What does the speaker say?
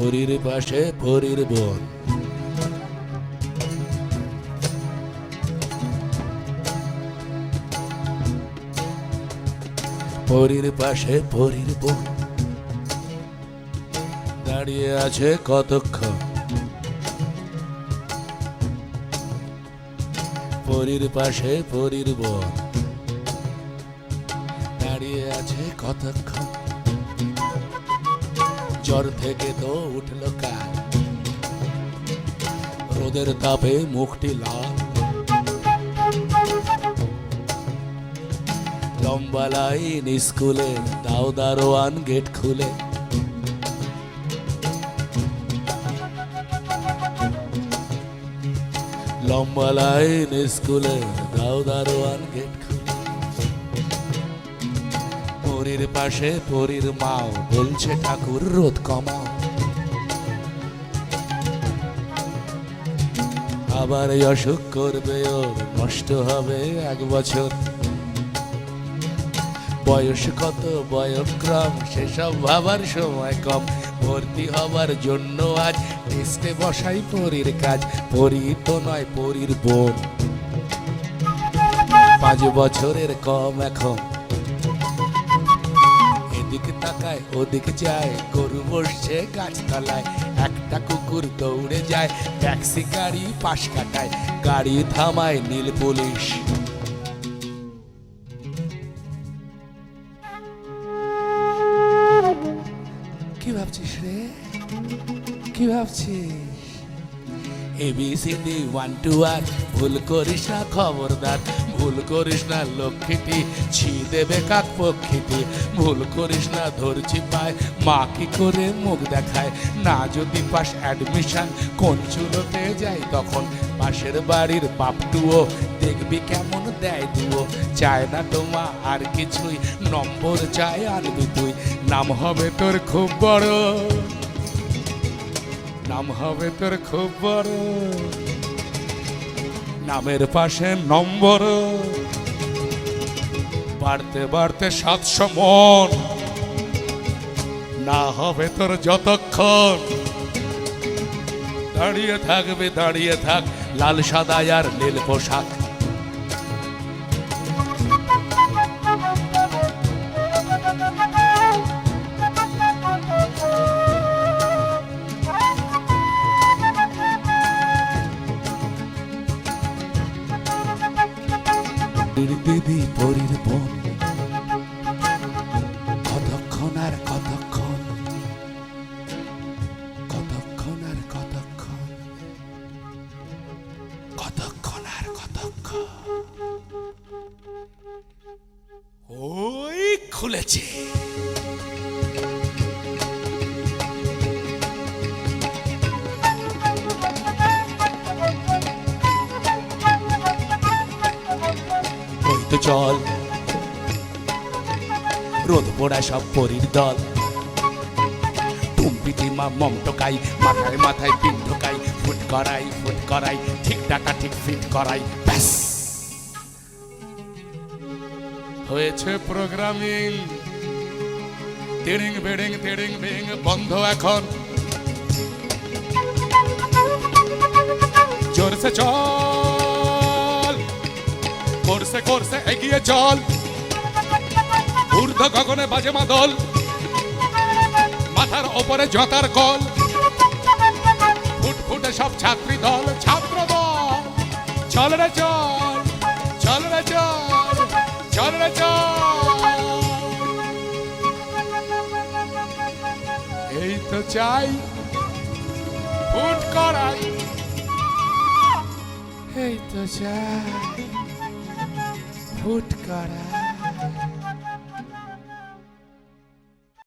পরীর পাশে ভরির বোন। পরীর পাশে ভরির বোন। দাঁড়িয়ে আছে কতক্ষণ? পরীর পাশে পরীর বোন। দাঁড়িয়ে আছে কতক্ষণ? জ্বর থেকে তো উঠল কাল। রোদের তাপে মুখটি লাল। লম্বা লাইন স্কুলে দাও দারোয়ান গেট খুলে। লম্বা লাইন স্কুলে দাও দারোয়ান গেট পরীর পাশে পরীর মাও বলছে, ঠাকুর, রোদ কমাও। আবার অসুখ করবে ওর, নষ্ট হবে এক বছর। বয়স কত বয়ক্রম সেসব ভাবার সময় কম। ভর্তি হবার জন্য আজ টেস্টে বসাই পরীর কাজ, পরি তো নয়, পরীর বোন। পাঁচ বছরের কম এখন তাকায় ওদিকে যায়, গরু বসছে গাছতলায়। একটা কুকুর দৌড়ে যায়, ট্যাক্সি গাড়ি পাশ কাটায়, গাড়ি থামায় নীল পুলিশ। কি ভাবছিস রে? কি ভাবছিস? এবিসিডি ওয়ান টু আর ভুল করিস না খবরদার। ভুল করিস না লক্ষ্মীটি ছি দেবে কাক পক্ষীটি। ভুল করিস না ধরছি পায়, মা কি করে মুখ দেখায়? না যদি পাস অ্যাডমিশন কোন চুলোতে যাই তখন? পাশের বাড়ির বাপটুও দেখবি কেমন দেয় দুও চায় না তোমা আর কিছুই, নম্বর চায় আনবি তুই নাম হবে তোর খুব বড়। নাম হবে তোর খুব বড়। নামের পাশে নম্বর। বাড়তে বাড়তে সাতশো মন। না হবে তোর যতক্ষণ। দাঁড়িয়ে থাকবে, দাঁড়িয়ে থাক। লাল, সাদা আর নীল পোশাক। পরীর দিদি, পরির বোন। কতক্ষণ আর কতক্ষণ? কতক্ষণ আর কতক্ষণ? কতক্ষণ আর কতক্ষণ? ওই খুলেছে। ওই তো চল। রোদ পোড়া সব পরীর দল। টুম্পিটি মা মম টোকাই মাথায় মাথায় পিন ঢোকাই ফুট করাই ফুট করাই, ঠিক টাকা ঠিক ফিট করাই, ব্যাস। হয়েছে প্রোগ্রামিং। তিড়িং বেড়িং, তিড়িং বিং বন্ধ এখন। জোরসে চল। করছে করছে, এগিয়ে চল। ঊর্ধ্ব গগনে বাজে মাদল। মাথার ওপরে জতার কল। ফুটফুটে সব ছাত্রী দল, ছাত্র দল। চল রে চল চল রে চল চল রে চল। এই তো চাই ফুট করাই। এই তো চাই। ফুট করাই